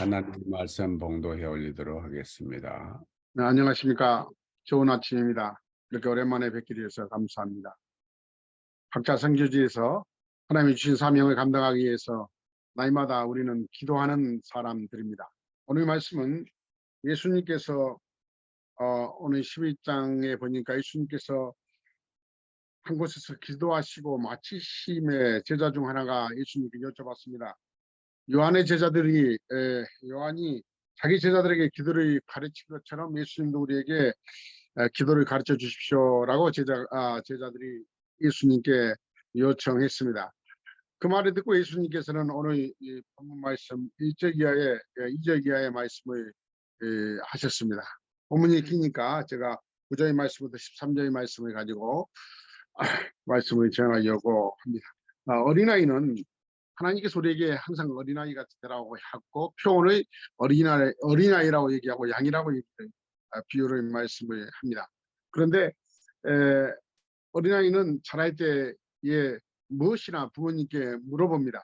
하나님 말씀 봉도해 올리도록 하겠습니다. 네, 안녕하십니까. 좋은 아침입니다. 이렇게 오랜만에 뵙게 되어서 감사합니다. 각자 성교지에서 하나님이 주신 사명을 감당하기 위해서 나이마다 우리는 기도하는 사람들입니다. 오늘 말씀은 예수님께서 어, 오늘 12장에 보니까 예수님께서 한 곳에서 기도하시고 마치심에 제자 중 하나가 예수님께 여쭤봤습니다. 요한의 제자들이 에, 요한이 자기 제자들에게 기도를 가르친 것처럼 예수님도 우리에게 에, 기도를 가르쳐 주십시오라고 제자 아, 제자들이 예수님께 요청했습니다. 그 말을 듣고 예수님께서는 오늘 이 본문 말씀 1절 이하의 2절 이하의 말씀을 에, 하셨습니다. 본문이 기니까 제가 9절의 말씀부터 13절의 말씀을 가지고 아, 말씀을 전하려고 합니다. 아, 어린아이는 하나님께서 우리에게 항상 어린아이 같으라고 하고 표현을 어린아이, 어린아이라고 얘기하고 양이라고 얘기해요. 아, 비유를 말씀을 합니다. 그런데 에, 어린아이는 자랄 때에 무엇이나 부모님께 물어봅니다.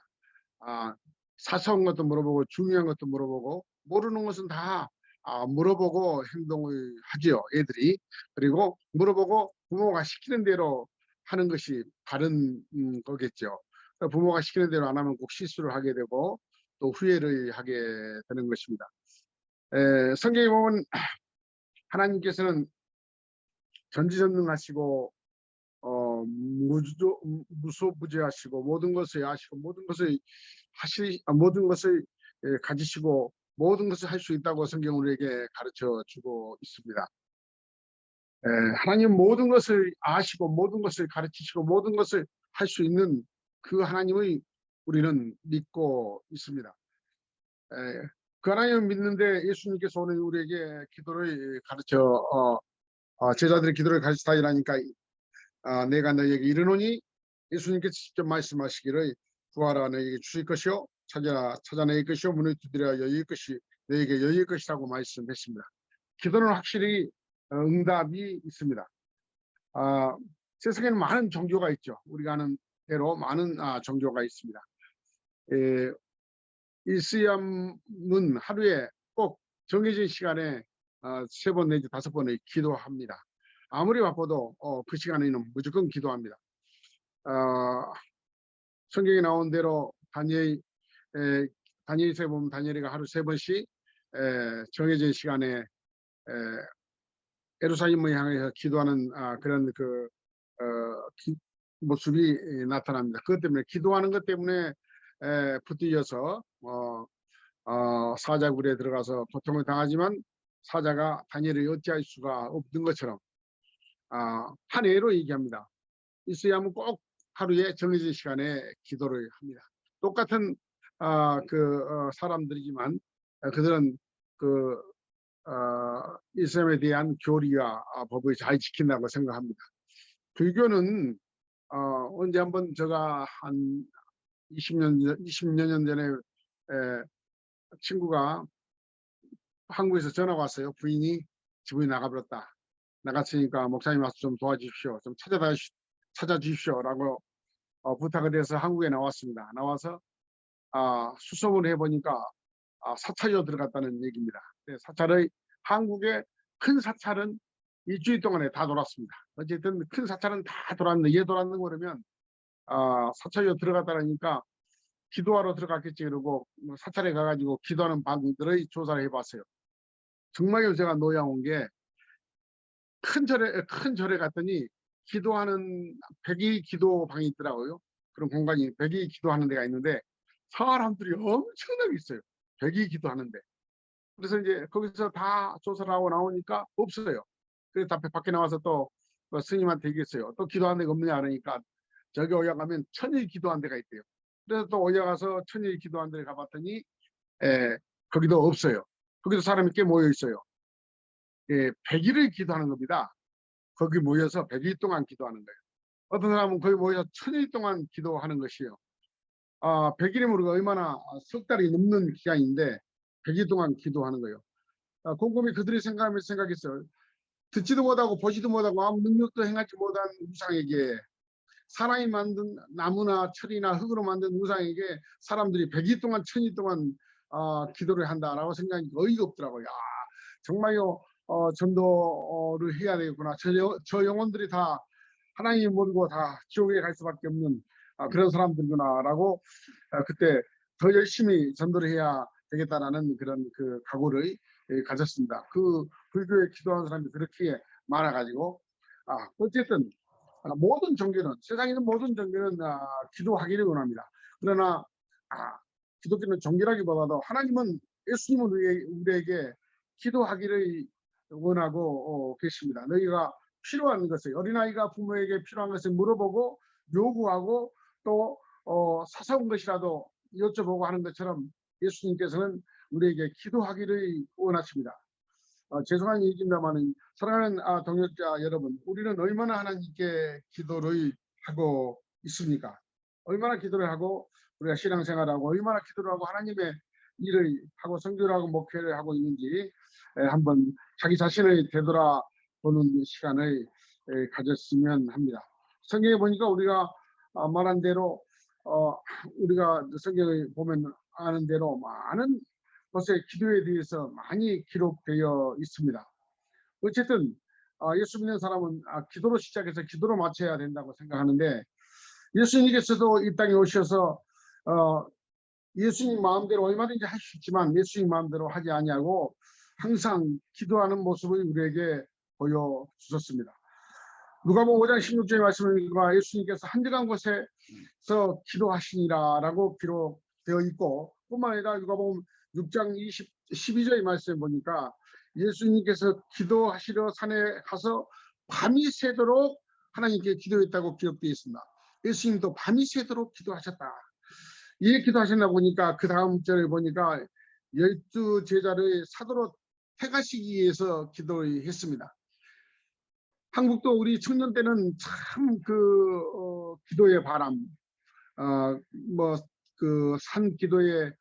아, 사소한 것도 물어보고 중요한 것도 물어보고 모르는 것은 다 아, 물어보고 행동을 하지요. 애들이. 그리고 물어보고 부모가 시키는 대로 하는 것이 바른 음, 거겠죠. 그러니까 부모가 시키는 대로 안 하면 꼭 실수를 하게 되고 또 후회를 하게 되는 것입니다. 에, 성경에 보면 하나님께서는 전지전능하시고 어, 무조, 무소부재하시고 모든 것을 아시고 모든 것을 하시 아, 모든 것을 예, 가지시고 모든 것을 할 수 있다고 성경 우리에게 가르쳐 주고 있습니다. 에, 하나님 모든 것을 아시고 모든 것을 가르치시고 모든 것을 할 수 있는 그 하나님의 우리는 믿고 있습니다. 에, 그 하나님을 믿는데 예수님께서 오늘 우리에게 기도를 가르쳐 어, 어, 제자들의 기도를 가르치다 이라니까 아, 내가 너에게 이르노니 예수님께서 직접 말씀하시기를 구하라 너에게 주실 것이요 찾아 찾아낼 것이요 문을 두드려 열릴 것이 너에게 열릴 것이라고 말씀했습니다. 기도는 확실히 어, 응답이 있습니다. 아, 세상에는 많은 종교가 있죠. 우리가 아는 대로 많은 아, 종교가 있습니다. 에, 이슬람은 하루에 꼭 정해진 시간에 아, 세번 내지 다섯 번을 기도합니다. 아무리 바빠도 어, 그 시간에는 무조건 기도합니다. 어, 성경에 나온 대로 다니엘 에, 다니엘서에 보면 다니엘이가 하루 세 번씩 에, 정해진 시간에 에, 예루살렘을 향해서 기도하는 아, 그런 그 어, 기, 모습이 나타납니다. 그것 때문에 기도하는 것 때문에 에, 붙들려서 어, 어, 사자굴에 들어가서 고통을 당하지만 사자가 다니엘을 어찌할 수가 없는 것처럼 아, 한 예로 얘기합니다. 이스야면 꼭 하루에 정해진 시간에 기도를 합니다. 똑같은 아, 그 어, 사람들이지만 어, 그들은 그 어, 이슬람에 대한 교리와 아, 법을 잘 지킨다고 생각합니다. 불교는 어, 언제 한번 제가 한 20년 20년 년 전에 에, 친구가 한국에서 전화가 왔어요. 부인이 집을 나가버렸다. 나갔으니까 목사님 와서 좀 도와주십시오. 좀 찾아다 찾아주십시오 라고 어, 부탁을 해서 한국에 나왔습니다. 나와서 아, 수소문을 해보니까 아, 사찰로 들어갔다는 얘기입니다. 네, 사찰의 한국의 큰 사찰은 일주일 동안에 다 돌았습니다. 어쨌든 큰 사찰은 다 돌았는데 얘 돌았는 거라면 아, 사찰로 들어갔다니까 기도하러 들어갔겠지 그러고 뭐 사찰에 가가지고 기도하는 방들의 조사를 해봤어요. 정말 제가 노여운 게큰 절에 큰 절에 갔더니 기도하는 백이 기도방이 있더라고요. 그런 공간이 백이 기도하는 데가 있는데 사람들이 엄청나게 있어요. 백이 기도하는데. 그래서 이제 거기서 다 조사를 하고 나오니까 없어요. 그래서 앞에 밖에 나와서 또 어, 스님한테 얘기했어요. 또 기도하는 데가 없느냐 그러니까 저기 올라가면 천일 기도한 데가 있대요. 그래서 또 올라가서 천일 기도한 데를 가봤더니 에, 거기도 없어요. 거기도 사람이 꽤 모여 있어요. 예, 100일을 기도하는 겁니다. 거기 모여서 100일 동안 기도하는 거예요. 어떤 사람은 거기 모여서 천일 동안 기도하는 것이요. 아, 100일이면 우리가 얼마나 석 달이 넘는 기간인데 100일 동안 기도하는 거예요. 아, 곰곰이 그들이 생각하면서 생각했어요. 듣지도 못하고 보지도 못하고 아무 능력도 행하지 못한 우상에게 사람이 만든 나무나 철이나 흙으로 만든 우상에게 사람들이 100일 동안 천일 동안 어, 기도를 한다라고 생각이 어이가 없더라고요. 아, 정말요 어, 전도를 해야 되겠구나. 저, 영- 저 영혼들이 다 하나님 모르고 다 지옥에 갈 수밖에 없는 아, 그런 사람들구나라고 아, 그때 더 열심히 전도를 해야 되겠다라는 그런 그 각오를 예, 가졌습니다. 그 불교에 기도하는 사람이 그렇게 많아가지고 아, 어쨌든 아, 모든 종교는 세상에 있는 모든 종교는 아, 기도하기를 원합니다. 그러나 아, 기독교는 종교라기보다도 하나님은 예수님은 우리에게, 우리에게 기도하기를 원하고 어, 계십니다. 너희가 필요한 것을 어린아이가 부모에게 필요한 것을 물어보고 요구하고 또 어, 사사운 것이라도 여쭤보고 하는 것처럼 예수님께서는 우리에게 기도하기를 원하십니다. 어, 죄송한 얘기입니다만 사랑하는 아, 동역자 여러분, 우리는 얼마나 하나님께 기도를 하고 있습니까? 얼마나 기도를 하고 우리가 신앙생활하고 얼마나 기도를 하고 하나님의 일을 하고 성교를 하고 목회를 하고 있는지 에, 한번 자기 자신을 되돌아보는 시간을 에, 가졌으면 합니다. 성경에 보니까 우리가 아, 말한 대로 어, 우리가 성경을 보면 아는 대로 많은 곳에 기도에 대해서 많이 기록되어 있습니다. 어쨌든 아, 예수 믿는 사람은 아, 기도로 시작해서 기도로 마쳐야 된다고 생각하는데 예수님께서도 이 땅에 오셔서 어, 예수님 마음대로 얼마든지 할 수 있지만 예수님 마음대로 하지 아니하고 항상 기도하는 모습을 우리에게 보여주셨습니다. 누가복음 5장 16절의 말씀과 예수님께서 한적한 곳에서 기도하시니라라고 기록되어 있고 뿐만 아니라 누가복음 6장 20, 12절의 말씀을 보니까 예수님께서 기도하시러 산에 가서 밤이 새도록 하나님께 기도했다고 기록되어 있습니다. 예수님도 밤이 새도록 기도하셨다. 이 기도하셨나 보니까 그 다음 절에 보니까 열두 제자를 사도로 택하시기 위해서 기도를 했습니다. 한국도 우리 청년 때는 참그 기도의 바람, 어, 뭐그 산 기도에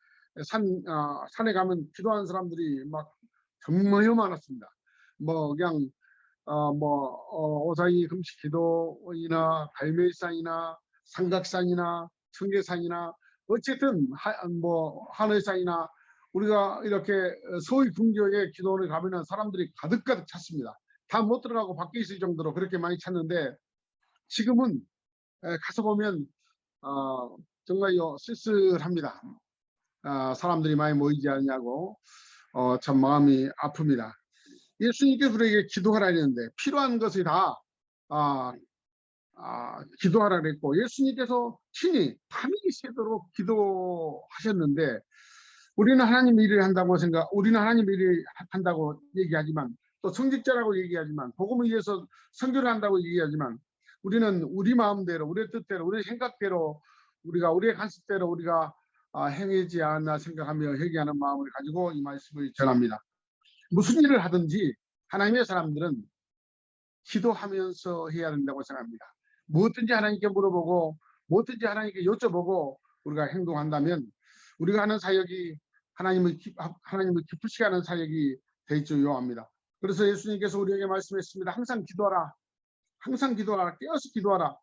산 어, 산에 가면 기도하는 사람들이 막 정말 많았습니다. 뭐 그냥 어 뭐 어, 오사이 금식 기도이나 갈매산이나 삼각산이나 청계산이나 어쨌든 하, 뭐 하늘산이나 우리가 이렇게 서울 궁교에 기도원을 가면은 사람들이 가득가득 찼습니다. 다 못 들어가고 밖에 있을 정도로 그렇게 많이 찼는데 지금은 에, 가서 보면 어, 정말 요 쓸쓸합니다. 아, 사람들이 많이 모이지 않냐고 어, 참 마음이 아픕니다. 예수님께서 우리에게 기도하라 했는데 필요한 것이 다 아, 아, 기도하라 그랬고 예수님께서 친히 밤이 새도록 기도하셨는데 우리는 하나님 일을 한다고 생각, 우리는 하나님 일을 한다고 얘기하지만 또 성직자라고 얘기하지만 복음을 위해서 선교를 한다고 얘기하지만 우리는 우리 마음대로, 우리의 뜻대로, 우리의 생각대로 우리가 우리의 간섭대로 우리가 아, 행하지 않나 생각하며 회개하는 마음을 가지고 이 말씀을 전합니다. 무슨 일을 하든지 하나님의 사람들은 기도하면서 해야 된다고 생각합니다. 무엇든지 하나님께 물어보고 무엇든지 하나님께 여쭤보고 우리가 행동한다면 우리가 하는 사역이 하나님을 기, 하나님을 기쁘시게 하는 사역이 되죠 요합니다. 그래서 예수님께서 우리에게 말씀했습니다. 항상 기도하라. 항상 기도하라. 깨어서 기도하라.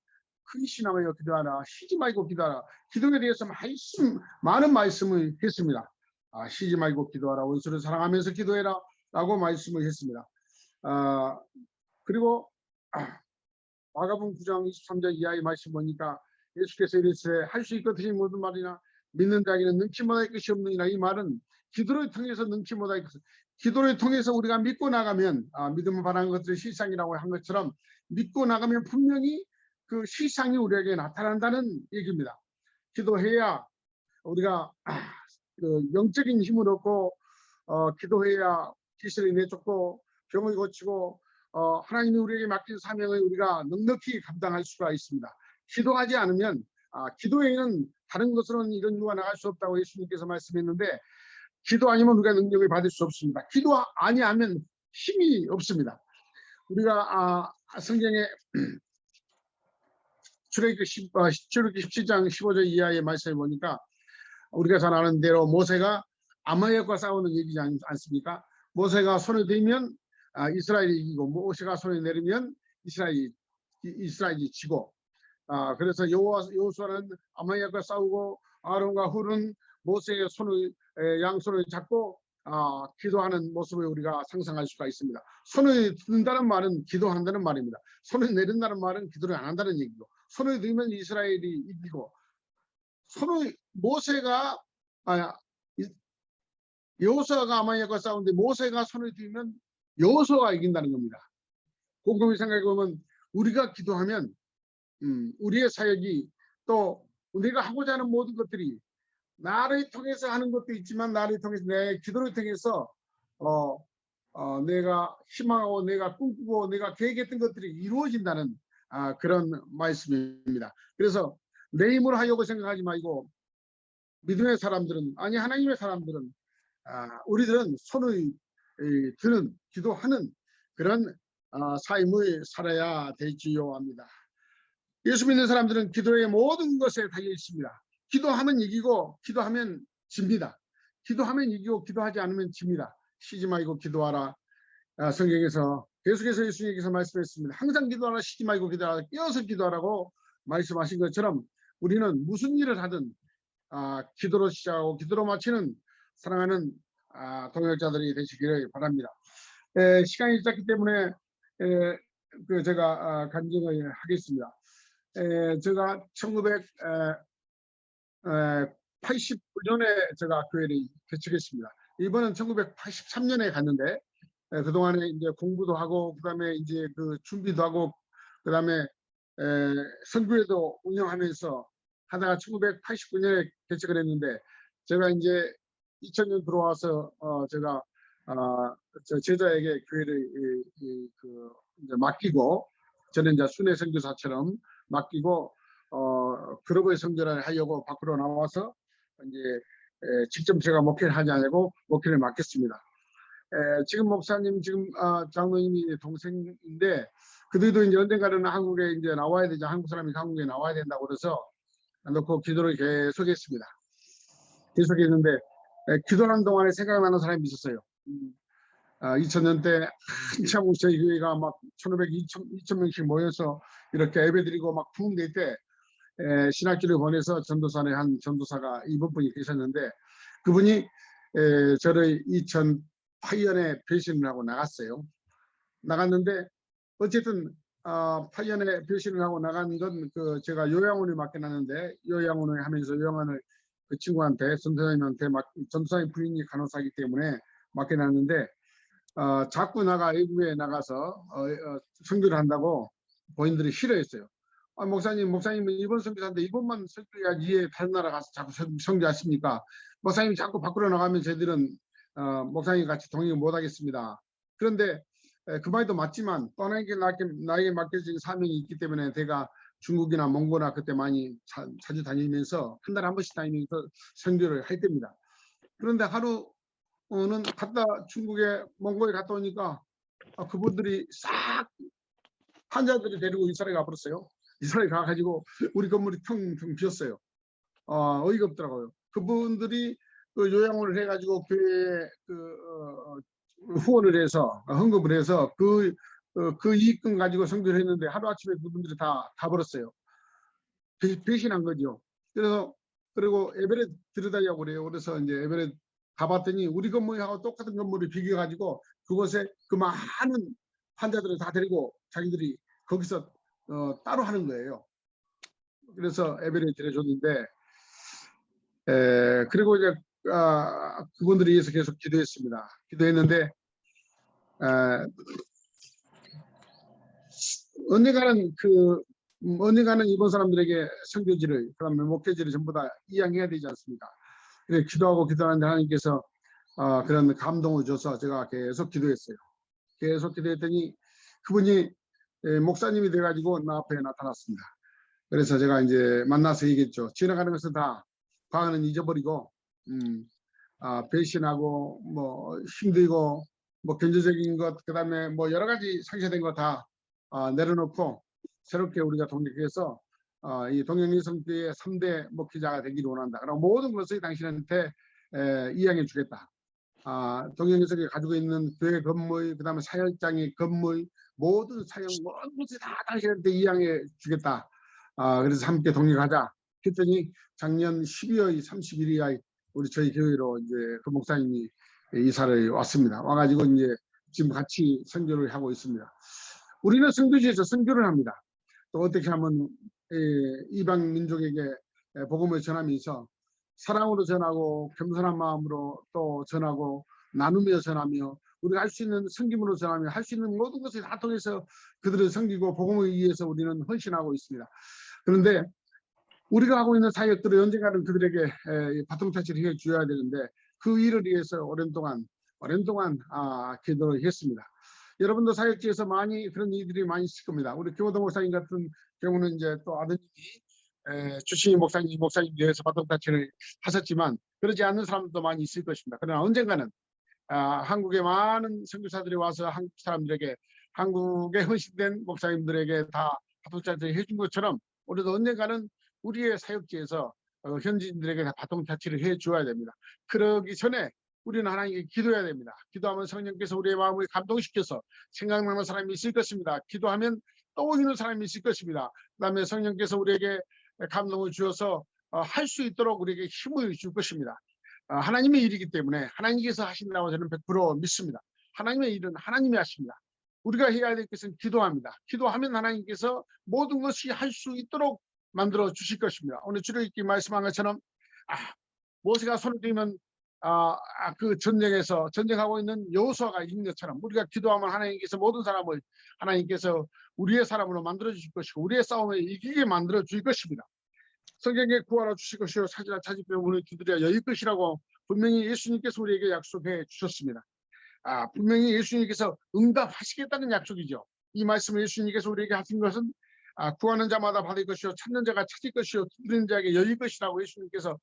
큰 신앙하여 기도하라. 쉬지 말고 기도하라. 기도에 대해서 말씀, 많은 말씀을 했습니다. 아, 쉬지 말고 기도하라. 원수를 사랑하면서 기도해라. 라고 말씀을 했습니다. 아, 그리고 아, 마가복음 9장 23절 이하의 말씀 보니까 예수께서 이르시되 할수 드신 모든 말이나 믿는 자에게는 능치 못할 것이 없느니라 이 말은 기도를 통해서 능치 못할 것 기도를 통해서 우리가 믿고 나가면 아, 믿음을 바라는 것들이 실상이라고 한 것처럼 믿고 나가면 분명히 그 실상이 우리에게 나타난다는 얘기입니다. 기도해야 우리가 아, 그 영적인 힘을 얻고 어, 기도해야 기술을 내쫓고 병을 고치고 어, 하나님이 우리에게 맡긴 사명을 우리가 넉넉히 감당할 수가 있습니다. 기도하지 않으면 아, 기도에는 다른 것으로는 이런 이유가 나갈 수 없다고 예수님께서 말씀했는데 기도 아니면 우리가 능력을 받을 수 없습니다. 기도 아니하면 힘이 없습니다. 우리가 아, 성경에 출애굽기 10, 어, 출애굽기 17장 15절 이하의 말씀을 보니까 우리가 잘 아는 대로 모세가 아말렉과 싸우는 얘기지 않, 않습니까? 모세가 손을 들면 아, 이스라엘이 이기고 모세가 손을 내리면 이스라엘이 이- 이스라엘이 지고 아, 그래서 여호와 여호수아는 아말렉과 싸우고 아론과 훌은 모세의 손을 에, 양손을 잡고 아, 기도하는 모습을 우리가 상상할 수가 있습니다. 손을 든다는 말은 기도한다는 말입니다. 손을 내린다는 말은 기도를 안 한다는 얘기고 손을 들면 이스라엘이 이기고 손을 모세가 아, 이- 여호수아가 아마니아과 싸우는데 모세가 손을 들면 여호수아가 이긴다는 겁니다. 곰곰이 생각해 보면 우리가 기도하면 음, 우리의 사역이 또 우리가 하고자 하는 모든 것들이 나를 통해서 하는 것도 있지만 나를 통해서 내 기도를 통해서 어, 어, 내가 희망하고 내가 꿈꾸고 내가 계획했던 것들이 이루어진다는 아, 그런 말씀입니다. 그래서 내 힘으로 하려고 생각하지 말고 믿음의 사람들은 아니 하나님의 사람들은 아, 우리들은 손을 이, 드는 기도하는 그런 아, 삶을 살아야 되지요 합니다. 예수 믿는 사람들은 기도의 모든 것에 달려 있습니다. 기도하면 이기고 기도하면 집니다. 기도하면 이기고 기도하지 않으면 집니다. 쉬지 말고 기도하라. 아, 성경에서 계속해서 예수님께서 말씀했습니다. 항상 기도하라 쉬지 말고 기도하라 깨어서 기도하라고 말씀하신 것처럼 우리는 무슨 일을 하든 아, 기도로 시작하고 기도로 마치는 사랑하는 아, 동역자들이 되시기를 바랍니다. 에, 시간이 짧기 때문에 에, 그 제가 아, 간증을 하겠습니다. 에, 제가 1989년에 제가 교회를 개척했습니다. 이번은 1983년에 갔는데 에, 그동안에 이제 공부도 하고 그다음에 이제 그 준비도 하고 그다음에 에, 선교회도 운영하면서 하다가 1989년에 개척을 했는데 제가 이제 2000년 들어와서 어, 제가 아, 저 제자에게 교회를 이, 이, 그 이제 맡기고 저는 이제 순회 선교사처럼 맡기고 어, 글로벌 선교를 하려고 밖으로 나와서 이제 에, 직접 제가 목회를 하지 않고 목회를 맡겠습니다. 에, 지금 목사님 지금 아, 장로님이 동생인데 그들도 이제 언젠가는 한국에 이제 나와야 되죠. 한국 사람이 한국에 나와야 된다고 그래서 놓고 기도를 계속했습니다. 계속했는데 에, 기도하는 동안에 생각나는 사람이 있었어요. 음, 아, 2000년 때 한참 저희 교회가 막 1500, 2000, 2000 명씩 모여서 이렇게 예배드리고 막 부흥될 때 에, 신학기를 보내서 전도사의 한 전도사가 이번 분이 계셨는데 그분이 에, 저를 2008년에 배신을 하고 나갔어요. 나갔는데 어쨌든 어, 8년에 배신을 하고 나간 건 그 제가 요양원을 맡겨놨는데 요양원을 하면서 요양원을 그 친구한테 전도사님한테 막 전도사님 부인이 간호사이기 때문에 맡겨놨는데 어, 자꾸 나가 외국에 나가서 어, 어, 선교를 한다고 본인들이 싫어했어요. 아, 목사님, 목사님은 일본 선교사인데 일본만 선교해야지 왜 다른 나라 가서 자꾸 선- 선교하십니까? 목사님이 자꾸 밖으로 나가면 저희들은 어, 목사님 같이 동행 못하겠습니다. 그런데 에, 그 말도 맞지만 또 하나님께 나에게, 나에게 맡겨진 사명이 있기 때문에 제가 중국이나 몽고나 그때 많이 자, 자주 다니면서 한 달에 한 번씩 다니면서 선교를 할 때입니다. 그런데 하루는 갔다 중국에 몽고에 갔다 오니까 아, 그분들이 싹 환자들을 데리고 이스라엘 가버렸어요. 이스라엘 가가지고 우리 건물이 텅텅 비었어요. 어, 어이가 없더라고요. 그분들이 그 요양원을 해가지고 교회에 그 어, 후원을 해서 어, 헌금을 해서 그, 어, 그 이익금 가지고 성교를 했는데 하루아침에 그분들이 다 가버렸어요. 배- 배신한 거죠. 그래서 그리고 에베레 들여다려고 그래요. 그래서 이제 에베레 가봤더니 우리 건물하고 똑같은 건물을 비교가지고 그곳에 그 많은 환자들을 다 데리고 자기들이 거기서 어, 따로 하는 거예요. 그래서 에베레 들여줬는데 에, 그리고 이제 아, 그분들이 위해서 계속 기도했습니다. 기도했는데 에, 언젠가는 그 음, 언젠가는 이번 사람들에게 선교지를 그다음에 목회지를 전부 다 이양해야 되지 않습니까? 그래 기도하고 기도하는데 하나님께서 아, 그런 감동을 줘서 제가 계속 기도했어요. 계속 기도했더니 그분이 에, 목사님이 돼가지고 나 앞에 나타났습니다. 그래서 제가 이제 만나서 얘기했죠. 지나가는 것은 다 과거는 잊어버리고 음, 아, 배신하고 뭐 힘들고 뭐 경제적인 것 그다음에 뭐 여러 가지 상쇄된 거다 아, 내려놓고 새롭게 우리가 독립해서 아, 이 동양여성교회 3대 목회자가 되기를 원한다. 그럼 모든 것을 당신한테 에, 이양해 주겠다. 아, 동양여성이 가지고 있는 교회 건물, 그 다음에 사역장의 건물, 모든 사역 모든 것을 다 당신한테 이양해 주겠다. 아, 그래서 함께 독립하자. 그랬더니 작년 12월 31일에 우리 저희 교회로 이제 그 목사님이 이사를 왔습니다. 와가지고 이제 지금 같이 선교를 하고 있습니다. 우리는 선교지에서 선교를 합니다. 또 어떻게 하면 에, 이방 민족에게 에, 복음을 전하면서 사랑으로 전하고 겸손한 마음으로 또 전하고 나누며 전하며 우리가 할 수 있는 섬김으로 전하며 할 수 있는 모든 것을 다 통해서 그들을 섬기고 복음을 위해서 우리는 헌신하고 있습니다. 그런데 우리가 하고 있는 사역들을 언젠가는 그들에게 에, 바통 터치를 해 줘야 되는데 그 일을 위해서 오랜 동안 오랜 동안 아, 기도를 했습니다. 여러분도 사역지에서 많이 그런 일들이 많이 있을 겁니다. 우리 교도 목사님 같은 경우는 이제 또 아드님이 에, 주신희 목사님, 목사님 위해서 바통 터치를 하셨지만 그러지 않는 사람도 많이 있을 것입니다. 그러나 언젠가는 아, 한국에 많은 선교사들이 와서 한국 사람들에게 한국에 헌신된 목사님들에게 다 바통 터치를 해준 것처럼 우리도 언젠가는 우리의 사역지에서 어, 현지인들에게 다 바통 터치를 해 주어야 됩니다. 그러기 전에 우리는 하나님께 기도해야 됩니다. 기도하면 성령께서 우리의 마음을 감동시켜서 생각나는 사람이 있을 것입니다. 기도하면 떠오르는 사람이 있을 것입니다. 그 다음에 성령께서 우리에게 감동을 주어서 어, 할수 있도록 우리에게 힘을 줄 것입니다. 어, 하나님의 일이기 때문에 하나님께서 하신다고 저는 100% 믿습니다. 하나님의 일은 하나님이 하십니다. 우리가 해야 될 것은 기도합니다. 기도하면 하나님께서 모든 것이 할 수 있도록 만들어 주실 것입니다. 오늘 주일기 말씀한 것처럼 아, 모세가 손을 들면 아, 아, 그 전쟁에서 전쟁하고 있는 여호수아가 이긴 것처럼 우리가 기도하면 하나님께서 모든 사람을 하나님께서 우리의 사람으로 만들어 주실 것이고 우리의 싸움에 이기게 만들어 주실 것입니다. 성경에 구하라 주실 것이요 찾으라 찾으며 문을 두드려 여일 것이라고 분명히 예수님께서 우리에게 약속해 주셨습니다. 아, 분명히 예수님께서 응답하시겠다는 약속이죠. 이 말씀을 예수님께서 우리에게 하신 것은 아, 구하는 자마다 받을 것이요 찾는 자가 찾을 것이요 두드리는 자에게 열릴 것이라고 예수님께서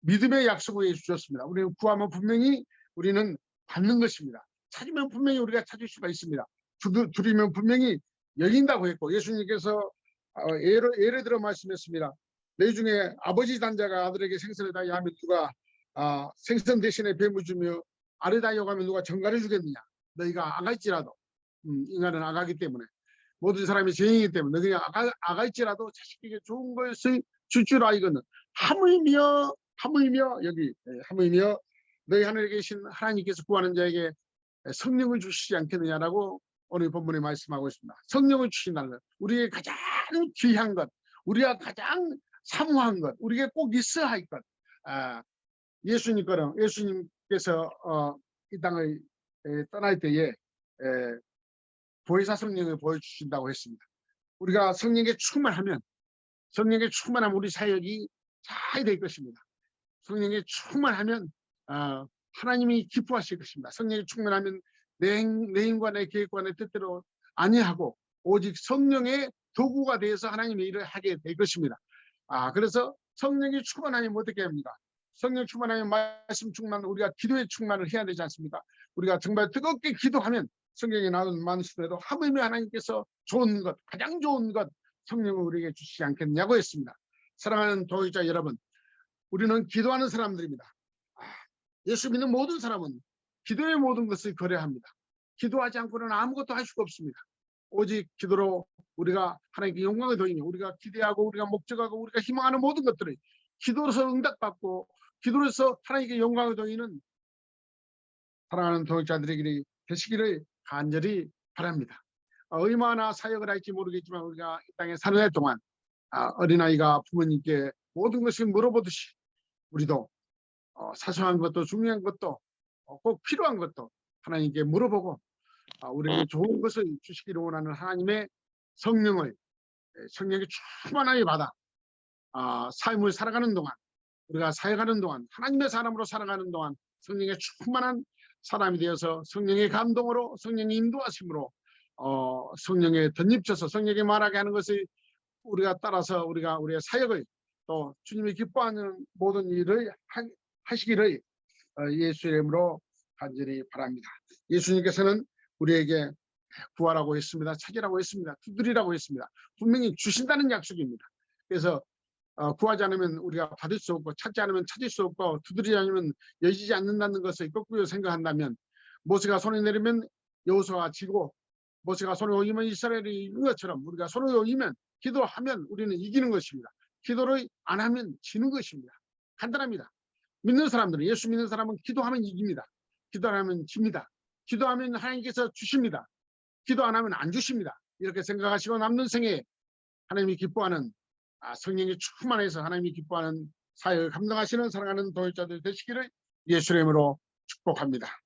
믿음의 약속을 해주셨습니다. 우리는 구하면 분명히 우리는 받는 것입니다. 찾으면 분명히 우리가 찾을 수가 있습니다. 두드, 두리면 분명히 열린다고 했고 예수님께서 어, 예를, 예를 들어 말씀했습니다. 내 중에 아버지 단자가 아들에게 생선을 다하여 하면 누가 아, 생선 대신에 뱀을 주며 아래 다하여 가면 누가 정갈해 주겠느냐. 너희가 아갈지라도 음, 인간은 아가기 때문에 모든 사람이 죄인이기 때문에 너희가 아가, 아갈지라도 자식에게 좋은 것을 줄 줄 알거든 하물며 하물며 여기 예, 하물며 너희 하늘에 계신 하나님께서 구하는 자에게 성령을 주시지 않겠느냐라고 오늘 본문에 말씀하고 있습니다. 성령을 주신다는 것, 우리의 가장 귀한 것, 우리가 가장 사모한 것, 우리에게 꼭 있어야 할 것. 아, 예수님 거는 예수님께서 어, 이 땅을 에, 떠날 때에 에, 보혜사 성령을 보여주신다고 했습니다. 우리가 성령에 충만하면 성령에 충만하면 우리 사역이 잘 될 것입니다. 성령에 충만하면 어, 하나님이 기뻐하실 것입니다. 성령에 충만하면 내, 행- 내 힘과 내 계획과 내 뜻대로 아니하고 오직 성령의 도구가 되어서 하나님의 일을 하게 될 것입니다. 아 그래서 성령이 충만하면 어떻게 합니까? 성령 충만하면 말씀 충만, 우리가 기도의 충만을 해야 되지 않습니까? 우리가 정말 뜨겁게 기도하면 성경에 나오는 말씀에도 하물며 하나님께서 좋은 것, 가장 좋은 것 성령을 우리에게 주시지 않겠냐고 했습니다. 사랑하는 도의자 여러분, 우리는 기도하는 사람들입니다. 아, 예수 믿는 모든 사람은 기도의 모든 것을 거래합니다. 기도하지 않고는 아무것도 할 수가 없습니다. 오직 기도로 우리가 하나님께 영광을 돌리며 우리가 기대하고 우리가 목적하고 우리가 희망하는 모든 것들을 기도로서 응답받고 기도로서 하나님께 영광을 돌리는 사랑하는 도역자들에게 되시기를 간절히 바랍니다. 어, 얼마나 사역을 할지 모르겠지만 우리가 이 땅에 사는 날 동안 아, 어린아이가 부모님께 모든 것을 물어보듯이 우리도 어, 사소한 것도 중요한 것도 어, 꼭 필요한 것도 하나님께 물어보고 아, 우리에게 좋은 것을 주시기를 원하는 하나님의 성령을 에, 성령의 충만하게 받아 아, 삶을 살아가는 동안 우리가 살아가는 동안 하나님의 사람으로 살아가는 동안 성령의 충만한 사람이 되어서 성령의 감동으로 성령의 인도하심으로 어, 성령에 덧입혀서 성령이 말하게 하는 것을 우리가 따라서 우리가 우리의 사역을 또 주님이 기뻐하는 모든 일을 하, 하시기를 어, 예수 이름으로 간절히 바랍니다. 예수님께서는 우리에게 구하라고 했습니다. 찾으라고 했습니다. 두드리라고 했습니다. 분명히 주신다는 약속입니다. 그래서 어, 구하지 않으면 우리가 받을 수 없고 찾지 않으면 찾을 수 없고 두드리지 않으면 여지지 않는다는 것을 거꾸로 생각한다면 모세가 손을 내리면 여호수아가 지고 모세가 손을 올리면 이스라엘이 이긴 것처럼 우리가 손을 올리면 기도하면 우리는 이기는 것입니다. 기도를 안 하면 지는 것입니다. 간단합니다. 믿는 사람들은 예수 믿는 사람은 기도하면 이깁니다. 기도하면 집니다. 기도하면 하나님께서 주십니다. 기도 안 하면 안 주십니다. 이렇게 생각하시고 남는 생에 하나님이 기뻐하는 아, 성령이 충만해서 하나님이 기뻐하는 사역을 감당하시는 사랑하는 도역자들 되시기를 예수 이름으로 축복합니다.